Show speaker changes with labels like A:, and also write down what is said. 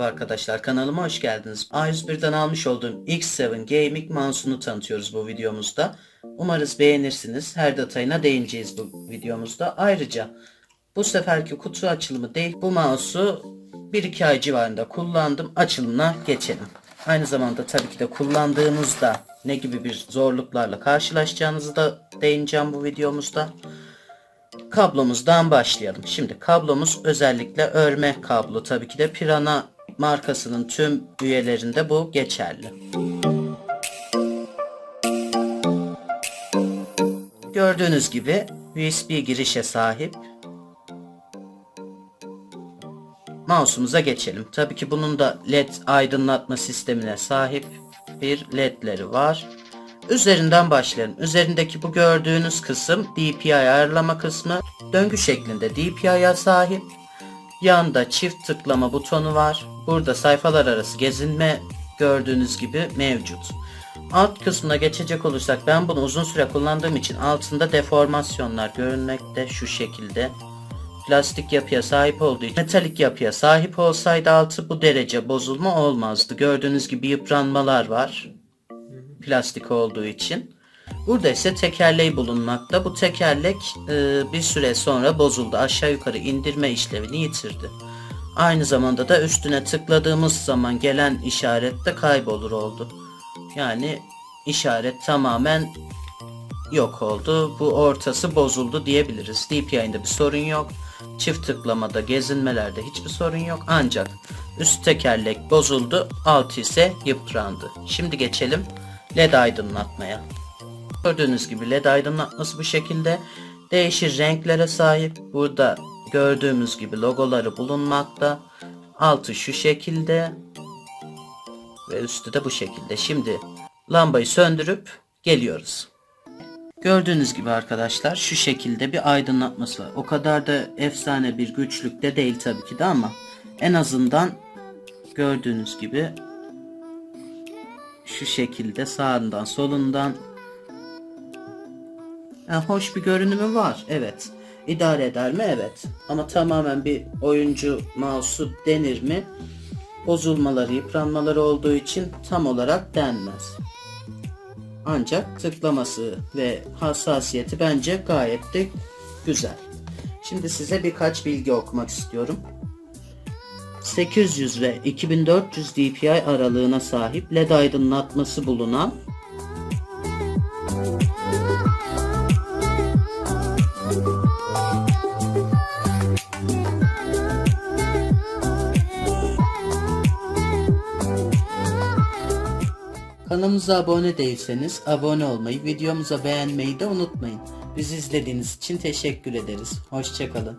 A: Arkadaşlar kanalıma hoş geldiniz. A101'den almış olduğum X7 Gaming mouse'unu tanıtıyoruz bu videomuzda. Umarız beğenirsiniz. Her detayına değineceğiz bu videomuzda. Ayrıca bu seferki kutu açılımı değil bu mouse'u 1-2 ay civarında kullandım. Açılımına geçelim. Aynı zamanda tabii ki de kullandığınızda ne gibi bir zorluklarla karşılaşacağınızı da değineceğim bu videomuzda. Kablomuzdan başlayalım. Şimdi kablomuz özellikle örme kablo. Tabii ki de Pirana markasının tüm üyelerinde bu geçerli. Gördüğünüz gibi USB girişe sahip. Mouse'umuza geçelim. Tabii ki bunun da LED aydınlatma sistemine sahip bir ledleri var. Üzerinden başlayalım. Üzerindeki bu gördüğünüz kısım DPI ayarlama kısmı. Döngü şeklinde DPI'ye sahip. Yanda çift tıklama butonu var. Burada sayfalar arası gezinme gördüğünüz gibi mevcut. Alt kısmına geçecek olursak ben bunu uzun süre kullandığım için altında deformasyonlar görünmekte şu şekilde. Plastik yapıya sahip olduğu için metalik yapıya sahip olsaydı altı bu derece bozulma olmazdı. Gördüğünüz gibi yıpranmalar var plastik olduğu için. Burada ise tekerleği bulunmakta. Bu tekerlek e, bir süre sonra bozuldu. Aşağı yukarı indirme işlevini yitirdi. Aynı zamanda da üstüne tıkladığımız zaman gelen işaret de kaybolur oldu. Yani işaret tamamen yok oldu. Bu ortası bozuldu diyebiliriz. DPI'inde bir sorun yok. Çift tıklamada, gezinmelerde hiçbir sorun yok. Ancak üst tekerlek bozuldu, alt ise yıprandı. Şimdi geçelim LED aydınlatmaya. Gördüğünüz gibi LED aydınlatması bu şekilde değişir renklere sahip. Burada gördüğümüz gibi logoları bulunmakta. Altı şu şekilde ve üstü de bu şekilde. Şimdi lambayı söndürüp geliyoruz. Gördüğünüz gibi arkadaşlar şu şekilde bir aydınlatması var. O kadar da efsane bir güçlükte değil tabii ki de ama en azından gördüğünüz gibi şu şekilde sağından solundan yani hoş bir görünümü var. Evet. İdare eder mi? Evet. Ama tamamen bir oyuncu mouse'u denir mi? Bozulmaları, yıpranmaları olduğu için tam olarak denmez. Ancak tıklaması ve hassasiyeti bence gayet de güzel. Şimdi size birkaç bilgi okumak istiyorum. 800 ve 2400 dpi aralığına sahip led aydınlatması bulunan Kanalımıza abone değilseniz abone olmayı, videomuza beğenmeyi de unutmayın. Bizi izlediğiniz için teşekkür ederiz. Hoşçakalın.